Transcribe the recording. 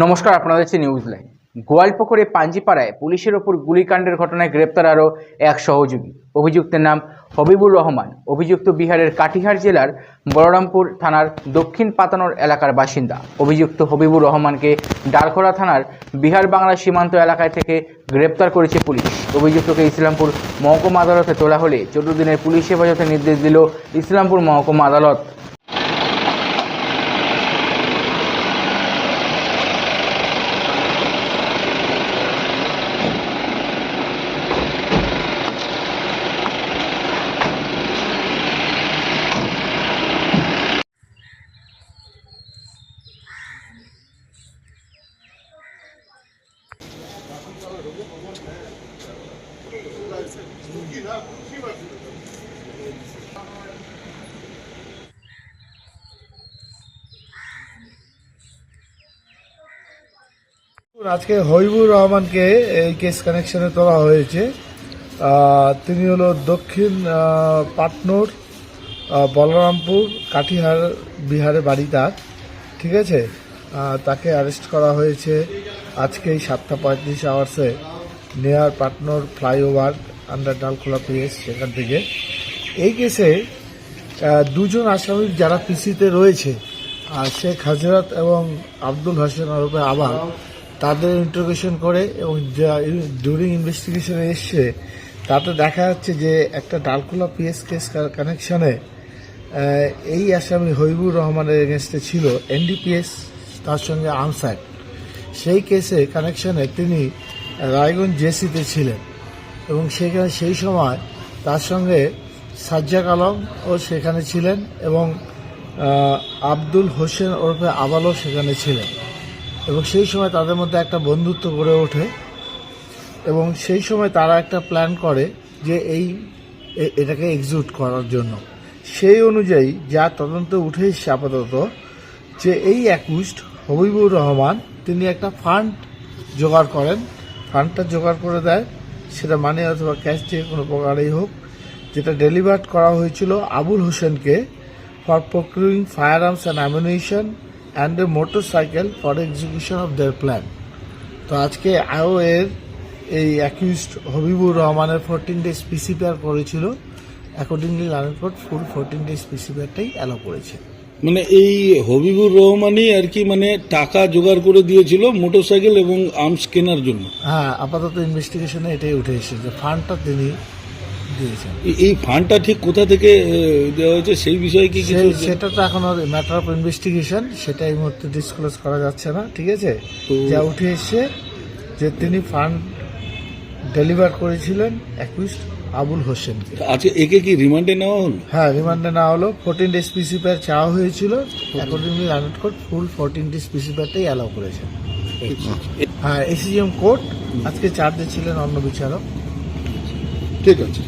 নমস্কার, আপনারা দেখছেন নিউজ লাইন গোয়ালপুকুরে পাঞ্জিপাড়ায় পুলিশের ওপর গুলিকাণ্ডের ঘটনায় গ্রেপ্তার আরও এক সহযোগী। অভিযুক্তের নাম হবিবুর রহমান। অভিযুক্ত বিহারের কাটিহার জেলার বলরামপুর থানার দক্ষিণ পাতানোর এলাকার বাসিন্দা। অভিযুক্ত হবিবুর রহমানকে ডালখোলা থানার বিহার বাংলা সীমান্ত এলাকায় থেকে গ্রেপ্তার করেছে পুলিশ। অভিযুক্তকে ইসলামপুর মহকুমা আদালতে তোলা হলে চোদ্দ দিনের পুলিশ হেফাজতে নির্দেশ দিল ইসলামপুর মহকুমা আদালত। আজকে হবিবুর রহমানকে এই কেস কানেকশনে তোলা হয়েছে। তিনি হলো দক্ষিণ পাটনোর বলরামপুর কাঠিহার বিহারে বাড়ি তার। ঠিক আছে? তাকে অ্যারেস্ট করা হয়েছে আজকে এই সাতটা পঁয়ত্রিশ আওয়ার্সে নেয়ার, পাটনোর ফ্লাইওভার আন্ডার ডালখোলা পিএস সেখান থেকে। এই কেসে দুজন আসামি যারা পিসিতে রয়েছে, আর শেখ হাজরত এবং আব্দুল হোসেন ওরফে আবার তাদের ইন্টারোগেশন করে এবং যা ডিউরিং ইনভেস্টিগেশনে এসছে, তাতে দেখা যাচ্ছে যে একটা ডালখোলা পিএস কেস কানেকশনে এই আসামি হবিবুর রহমানের এগেনস্টে ছিল এনডিপিএস তার সঙ্গে আনসার। সেই কেসে কানেকশনে তিনি, রায়গঞ্জ জেসিতে ছিলেন। এবং সেখানে সেই সময় তার সঙ্গে সাজ্জাক আলম ও সেখানে ছিলেন এবং আব্দুল হোসেন ওরফে আবালও সেখানে ছিলেন। এবং সেই সময় তাদের মধ্যে একটা বন্ধুত্ব গড়ে ওঠে এবং সেই সময় তারা একটা প্ল্যান করে যে এই এটাকে এক্সিকিউট করার জন্য। সেই অনুযায়ী যা তদন্ত উঠে এসছে আপাতত যে এই অ্যাকুইস্ট হবিবুর রহমান, তিনি একটা ফান্ড জোগাড় করেন। ফান্ডটা জোগাড় করে দেয় সেটা মানে অথবা ক্যাশ দিয়ে কোনো প্রকারেই হোক, যেটা ডেলিভার্ড করা হয়েছিল আবুল হোসেনকে for procuring firearms and ammunition and a motorcycle for execution of their plan তো আজকে আও এর এই অ্যাকিউজড হবিবুর রহমানের ফোরটিন ডেজ পিসিপিআর করেছিল। Accordingly learn full fourteen days পিসিপিআরটাই allow করেছে। মানে এই হবিবুর রহমানই আর কি মানে টাকা জোগাড় করে দিয়েছিল মোটরসাইকেল এবং আর্মস কেনার জন্য। হ্যাঁ আপাতত ইনভেস্টিগেশনে এটাই উঠে এসেছে যে ফান্ডটা তিনি দিয়েছেন। এই ফান্ডটা ঠিক কোথা থেকে দেওয়া হয়েছে সেই বিষয়ে কি কিছু সেটা তো এখন ম্যাটার অফ ইনভেস্টিগেশন সেটা এই মুহূর্তে ডিসক্লোজ করা যাচ্ছে না ঠিক আছে? যা উঠে এসছে যে তিনি ফান্ড ডেলিভার করেছিলেন অ্যাকুইস্ট আবুল হোসেনকে আজকে একে কি রিমান্ডে নেওয়া হলো? হ্যাঁ রিমান্ডে না হলো। ফোরটিন ডেজ পিসি প্যার চাওয়া হয়েছিল। অ্যাকর্ডিংলি রানের কোর্ট ফুল ফোরটিন ডেজ প্যারটাই অ্যালাউ করেছে। হ্যাঁ এসিজিএম কোর্ট আজকে চার্জে ছিলেন অন্য বিচারক। ঠিক আছে।